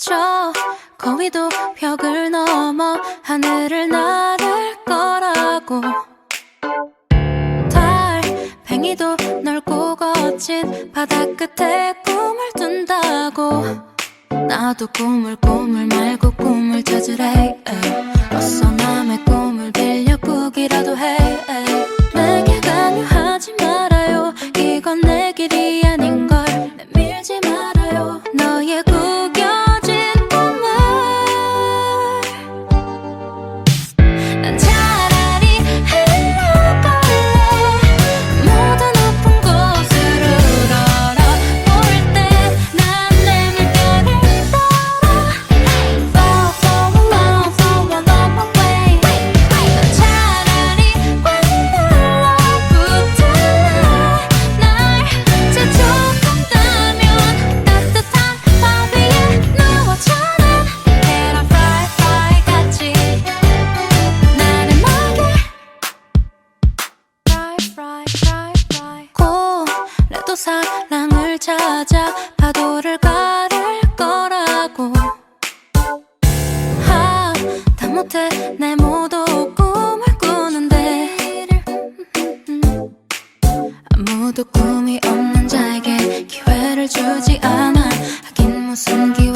저 거위도 벽을 넘어 하늘을 나를 거라고. 달팽이도 넓고 거친 바다 끝에 꿈을 둔다고. 나도 꿈을 꿈을 말고 꿈을 찾으래. 에이. 어서 남의 꿈을 빌려 꾸기라도 해 사랑을 찾아 파도를 가를 거라고. 하다못해 내 모두 꿈을 꾸는데. 아무도 꿈이 없는 자에게 기회를 주지 않아. 하긴 무슨 기회